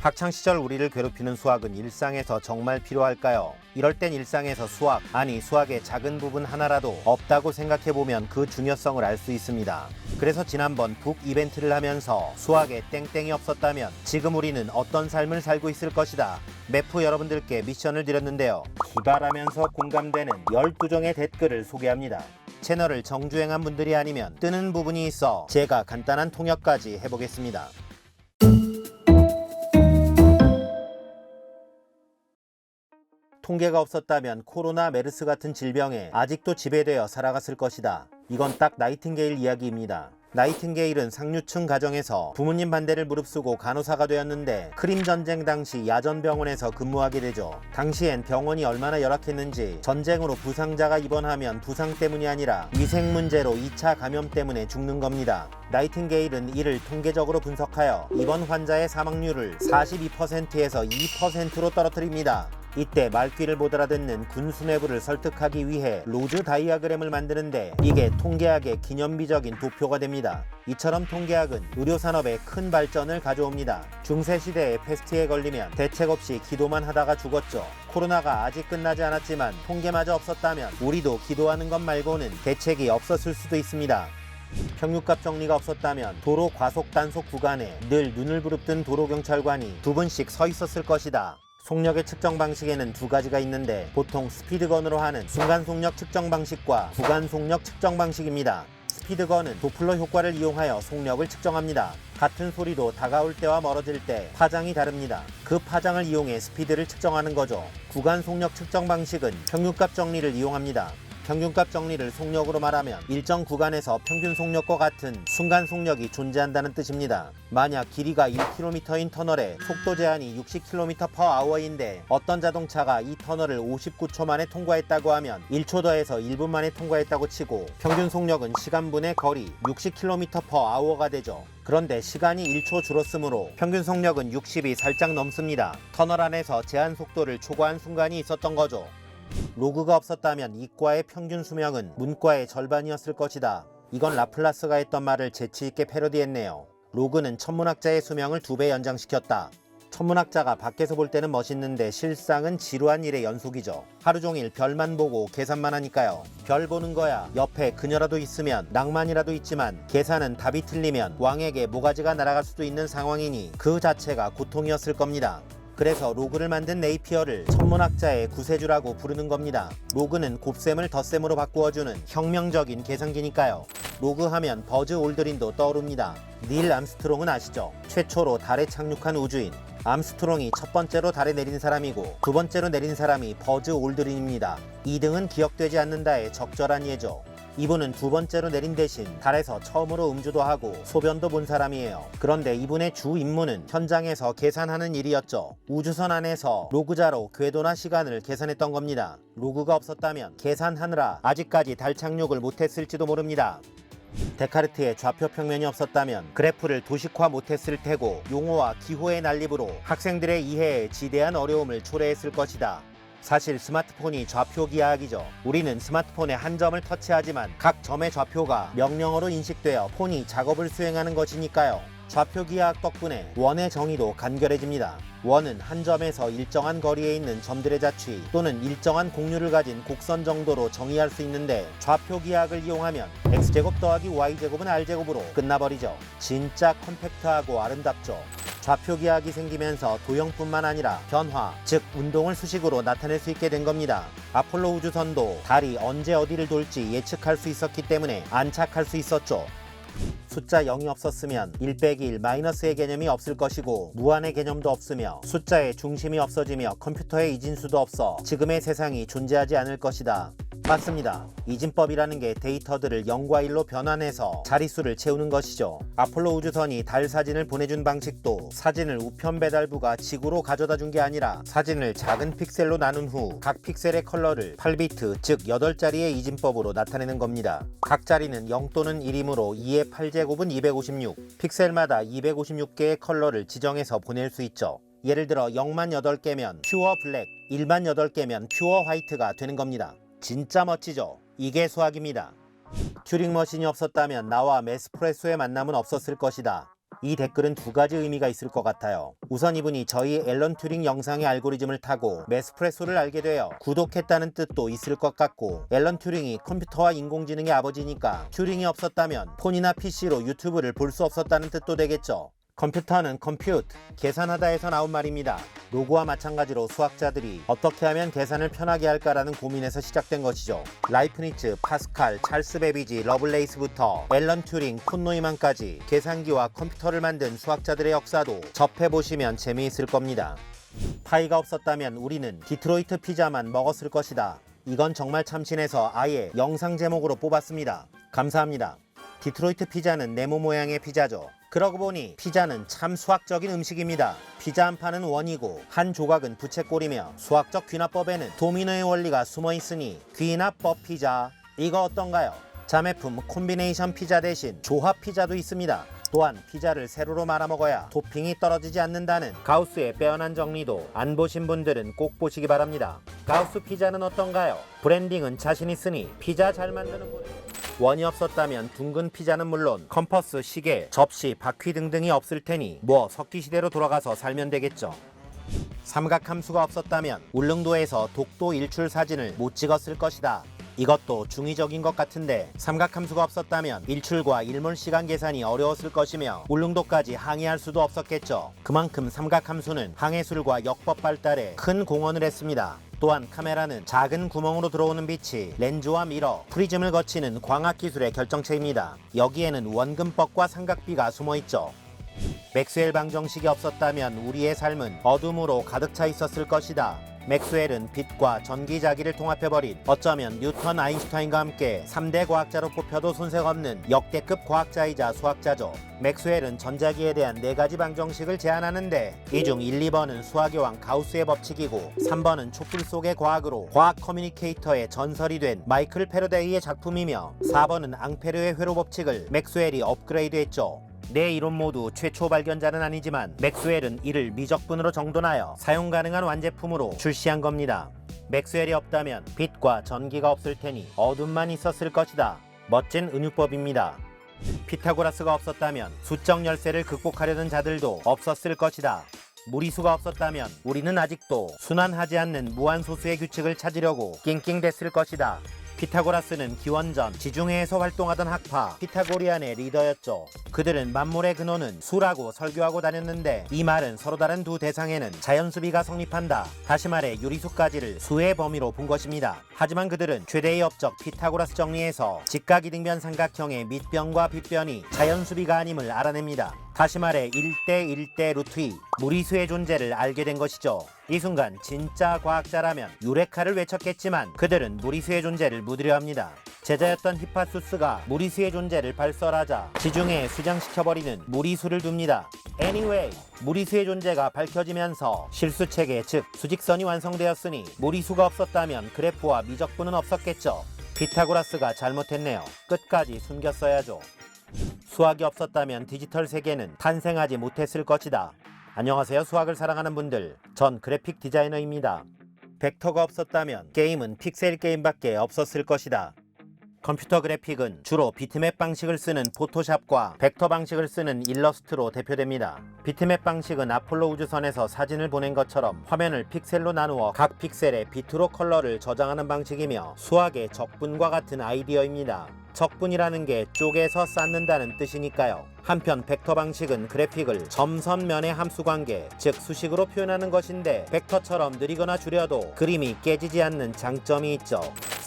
학창 시절 우리를 괴롭히는 수학은 일상에서 정말 필요할까요? 이럴 땐 일상에서 수학, 아니 수학의 작은 부분 하나라도 없다고 생각해보면 그 중요성을 알 수 있습니다. 그래서 지난번 북 이벤트를 하면서 수학에 땡땡이 없었다면 지금 우리는 어떤 삶을 살고 있을 것이다. 매프 여러분들께 미션을 드렸는데요. 기발하면서 공감되는 12종의 댓글을 소개합니다. 채널을 정주행한 분들이 아니면 뜨는 부분이 있어 제가 간단한 통역까지 해보겠습니다. 통계가 없었다면 코로나 메르스 같은 질병에 아직도 지배되어 살아갔을 것이다. 이건 딱 나이팅게일 이야기입니다. 나이팅게일은 상류층 가정에서 부모님 반대를 무릅쓰고 간호사가 되었는데 크림 전쟁 당시 야전 병원에서 근무하게 되죠. 당시엔 병원이 얼마나 열악했는지 전쟁으로 부상자가 입원하면 부상 때문이 아니라 위생 문제로 2차 감염 때문에 죽는 겁니다. 나이팅게일은 이를 통계적으로 분석하여 입원 환자의 사망률을 42%에서 2%로 떨어뜨립니다. 이때 말귀를 못 알아듣는 군 수뇌부를 설득하기 위해 로즈 다이아그램을 만드는데 이게 통계학의 기념비적인 도표가 됩니다. 이처럼 통계학은 의료산업에 큰 발전을 가져옵니다. 중세시대에 패스트에 걸리면 대책 없이 기도만 하다가 죽었죠. 코로나가 아직 끝나지 않았지만 통계마저 없었다면 우리도 기도하는 것 말고는 대책이 없었을 수도 있습니다. 평균값 정리가 없었다면 도로 과속 단속 구간에 늘 눈을 부릅뜬 도로경찰관이 두 분씩 서 있었을 것이다. 속력의 측정 방식에는 두 가지가 있는데 보통 스피드건으로 하는 순간 속력 측정 방식과 구간 속력 측정 방식입니다. 스피드건은 도플러 효과를 이용하여 속력을 측정합니다. 같은 소리도 다가올 때와 멀어질 때 파장이 다릅니다. 그 파장을 이용해 스피드를 측정하는 거죠. 구간 속력 측정 방식은 평균값 정리를 이용합니다. 평균값 정리를 속력으로 말하면 일정 구간에서 평균 속력과 같은 순간 속력이 존재한다는 뜻입니다. 만약 길이가 1km인 터널에 속도 제한이 60km/h인데 어떤 자동차가 이 터널을 59초 만에 통과했다고 하면 1초 더해서 1분 만에 통과했다고 치고 평균 속력은 시간분의 거리 60km/h가 되죠. 그런데 시간이 1초 줄었으므로 평균 속력은 60이 살짝 넘습니다. 터널 안에서 제한 속도를 초과한 순간이 있었던 거죠. 로그가 없었다면 이과의 평균 수명은 문과의 절반이었을 것이다. 이건 라플라스가 했던 말을 재치있게 패러디했네요. 로그는 천문학자의 수명을 두 배 연장시켰다. 천문학자가 밖에서 볼 때는 멋있는데 실상은 지루한 일의 연속이죠. 하루 종일 별만 보고 계산만 하니까요. 별 보는 거야. 옆에 그녀라도 있으면 낭만이라도 있지만 계산은 답이 틀리면 왕에게 모가지가 날아갈 수도 있는 상황이니 그 자체가 고통이었을 겁니다. 그래서 로그를 만든 네이피어를 천문학자의 구세주라고 부르는 겁니다. 로그는 곱셈을 덧셈으로 바꾸어주는 혁명적인 계산기니까요. 로그 하면 버즈 올드린도 떠오릅니다. 닐 암스트롱은 아시죠? 최초로 달에 착륙한 우주인. 암스트롱이 첫 번째로 달에 내린 사람이고 두 번째로 내린 사람이 버즈 올드린입니다. 2등은 기억되지 않는다의 적절한 예죠. 이분은 두 번째로 내린 대신 달에서 처음으로 음주도 하고 소변도 본 사람이에요. 그런데 이분의 주 임무는 현장에서 계산하는 일이었죠. 우주선 안에서 로그자로 궤도나 시간을 계산했던 겁니다. 로그가 없었다면 계산하느라 아직까지 달 착륙을 못했을지도 모릅니다. 데카르트의 좌표 평면이 없었다면 그래프를 도식화 못했을 테고 용어와 기호의 난립으로 학생들의 이해에 지대한 어려움을 초래했을 것이다. 사실 스마트폰이 좌표 기하학이죠. 우리는 스마트폰의 한 점을 터치하지만 각 점의 좌표가 명령어로 인식되어 폰이 작업을 수행하는 것이니까요. 좌표 기하학 덕분에 원의 정의도 간결해집니다. 원은 한 점에서 일정한 거리에 있는 점들의 자취 또는 일정한 공류를 가진 곡선 정도로 정의할 수 있는데 좌표 기하학을 이용하면 x제곱 더하기 y제곱은 r제곱으로 끝나버리죠. 진짜 컴팩트하고 아름답죠. 좌표 기하학이 생기면서 도형뿐만 아니라 변화, 즉 운동을 수식으로 나타낼 수 있게 된 겁니다. 아폴로 우주선도 달이 언제 어디를 돌지 예측할 수 있었기 때문에 안착할 수 있었죠. 숫자 0이 없었으면 1 빼기 1 마이너스의 개념이 없을 것이고 무한의 개념도 없으며 숫자의 중심이 없어지며 컴퓨터의 이진수도 없어 지금의 세상이 존재하지 않을 것이다. 맞습니다. 이진법이라는 게 데이터들을 0과 1로 변환해서 자릿수를 채우는 것이죠. 아폴로 우주선이 달 사진을 보내준 방식도 사진을 우편 배달부가 지구로 가져다 준 게 아니라 사진을 작은 픽셀로 나눈 후 각 픽셀의 컬러를 8비트 즉 8자리의 이진법으로 나타내는 겁니다. 각 자리는 0 또는 1이므로 2의 8제 곱은 256 픽셀마다 256개의 컬러를 지정해서 보낼 수 있죠. 예를 들어 0만 8개면 퓨어 블랙, 1만 8개면 퓨어 화이트가 되는 겁니다. 진짜 멋지죠? 이게 수학입니다. 튜링 머신이 없었다면 나와 메스프레소의 만남은 없었을 것이다. 이 댓글은 두 가지 의미가 있을 것 같아요. 우선 이분이 저희 앨런 튜링 영상의 알고리즘을 타고 메스프레소를 알게 되어 구독했다는 뜻도 있을 것 같고 앨런 튜링이 컴퓨터와 인공지능의 아버지니까 튜링이 없었다면 폰이나 PC로 유튜브를 볼 수 없었다는 뜻도 되겠죠. 컴퓨터는 컴퓨트, 계산하다에서 나온 말입니다. 로그와 마찬가지로 수학자들이 어떻게 하면 계산을 편하게 할까라는 고민에서 시작된 것이죠. 라이프니츠, 파스칼, 찰스 베비지, 러블레이스부터 앨런 튜링, 폰 노이만까지 계산기와 컴퓨터를 만든 수학자들의 역사도 접해보시면 재미있을 겁니다. 파이가 없었다면 우리는 디트로이트 피자만 먹었을 것이다. 이건 정말 참신해서 아예 영상 제목으로 뽑았습니다. 감사합니다. 디트로이트 피자는 네모 모양의 피자죠. 그러고 보니 피자는 참 수학적인 음식입니다. 피자 한 판은 원이고 한 조각은 부채꼴이며 수학적 귀납법에는 도미노의 원리가 숨어 있으니 귀납법 피자 이거 어떤가요? 자매품 콤비네이션 피자 대신 조합 피자도 있습니다. 또한 피자를 세로로 말아 먹어야 토핑이 떨어지지 않는다는 가우스의 빼어난 정리도 안 보신 분들은 꼭 보시기 바랍니다. 가우스 피자는 어떤가요? 브랜딩은 자신 있으니 피자 잘 만드는 분. 원이 없었다면 둥근 피자는 물론 컴퍼스, 시계, 접시, 바퀴 등등이 없을 테니 뭐 석기 시대로 돌아가서 살면 되겠죠. 삼각함수가 없었다면 울릉도에서 독도 일출 사진을 못 찍었을 것이다. 이것도 중의적인 것 같은데 삼각함수가 없었다면 일출과 일몰 시간 계산이 어려웠을 것이며 울릉도까지 항해할 수도 없었겠죠. 그만큼 삼각함수는 항해술과 역법 발달에 큰 공헌을 했습니다. 또한 카메라는 작은 구멍으로 들어오는 빛이 렌즈와 미러, 프리즘을 거치는 광학 기술의 결정체입니다. 여기에는 원근법과 삼각비가 숨어 있죠. 맥스웰 방정식이 없었다면 우리의 삶은 어둠으로 가득 차 있었을 것이다. 맥스웰은 빛과 전기자기를 통합해버린 어쩌면 뉴턴 아인슈타인과 함께 3대 과학자로 뽑혀도 손색 없는 역대급 과학자이자 수학자죠. 맥스웰은 전자기에 대한 네 가지 방정식을 제안하는데 이 중 1, 2번은 수학의 왕 가우스의 법칙이고 3번은 촛불 속의 과학으로 과학 커뮤니케이터의 전설이 된 마이클 페르데이의 작품이며 4번은 앙페르의 회로 법칙을 맥스웰이 업그레이드했죠. 네 이론 모두 최초 발견자는 아니지만 맥스웰은 이를 미적분으로 정돈하여 사용 가능한 완제품으로 출시한 겁니다. 맥스웰이 없다면 빛과 전기가 없을 테니 어둠만 있었을 것이다. 멋진 은유법입니다. 피타고라스가 없었다면 수적 열쇠를 극복하려는 자들도 없었을 것이다. 무리수가 없었다면 우리는 아직도 순환하지 않는 무한소수의 규칙을 찾으려고 낑낑댔을 것이다. 피타고라스는 기원전 지중해에서 활동하던 학파 피타고리안의 리더였죠. 그들은 만물의 근원은 수라고 설교하고 다녔는데 이 말은 서로 다른 두 대상에는 자연수비가 성립한다. 다시 말해 유리수까지를 수의 범위로 본 것입니다. 하지만 그들은 최대의 업적 피타고라스 정리에서 직각이등변 삼각형의 밑변과 빗변이 자연수비가 아님을 알아냅니다. 다시 말해 1대 1대 루트 2 무리수의 존재를 알게 된 것이죠. 이 순간 진짜 과학자라면 유레카를 외쳤겠지만 그들은 무리수의 존재를 묻으려 합니다. 제자였던 히파수스가 무리수의 존재를 발설하자 지중해에 수장시켜버리는 무리수를 둡니다. Anyway, 무리수의 존재가 밝혀지면서 실수체계 즉 수직선이 완성되었으니 무리수가 없었다면 그래프와 미적분은 없었겠죠. 피타고라스가 잘못했네요. 끝까지 숨겼어야죠. 수학이 없었다면 디지털 세계는 탄생하지 못했을 것이다. 안녕하세요. 수학을 사랑하는 분들. 전 그래픽 디자이너입니다. 벡터가 없었다면 게임은 픽셀 게임밖에 없었을 것이다. 컴퓨터 그래픽은 주로 비트맵 방식을 쓰는 포토샵과 벡터 방식을 쓰는 일러스트로 대표됩니다. 비트맵 방식은 아폴로 우주선에서 사진을 보낸 것처럼 화면을 픽셀로 나누어 각 픽셀에 비트로 컬러를 저장하는 방식이며 수학의 적분과 같은 아이디어입니다. 적분이라는 게 쪼개서 쌓는다는 뜻이니까요. 한편 벡터 방식은 그래픽을 점선면의 함수 관계, 즉 수식으로 표현하는 것인데 벡터처럼 느리거나 줄여도 그림이 깨지지 않는 장점이 있죠.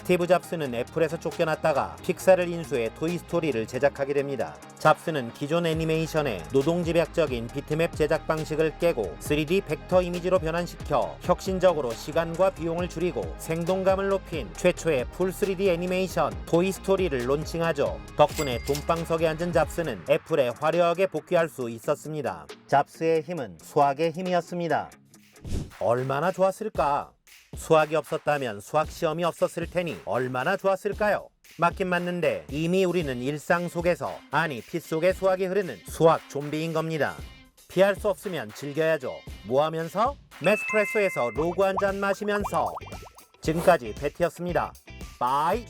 스티브 잡스는 애플에서 쫓겨났다가 픽사를 인수해 토이스토리를 제작하게 됩니다. 잡스는 기존 애니메이션의 노동집약적인 비트맵 제작 방식을 깨고 3D 벡터 이미지로 변환시켜 혁신적으로 시간과 비용을 줄이고 생동감을 높인 최초의 풀 3D 애니메이션 토이스토리를 론칭하죠. 덕분에 돈방석에 앉은 잡스는 애플에 화려하게 복귀할 수 있었습니다. 잡스의 힘은 수학의 힘이었습니다. 얼마나 좋았을까? 수학이 없었다면 수학 시험이 없었을 테니 얼마나 좋았을까요? 맞긴 맞는데 이미 우리는 일상 속에서 아니 피 속에 수학이 흐르는 수학 좀비인 겁니다. 피할 수 없으면 즐겨야죠. 뭐 하면서? 메스프레소에서 로그 한 잔 마시면서 지금까지 베티였습니다. 바이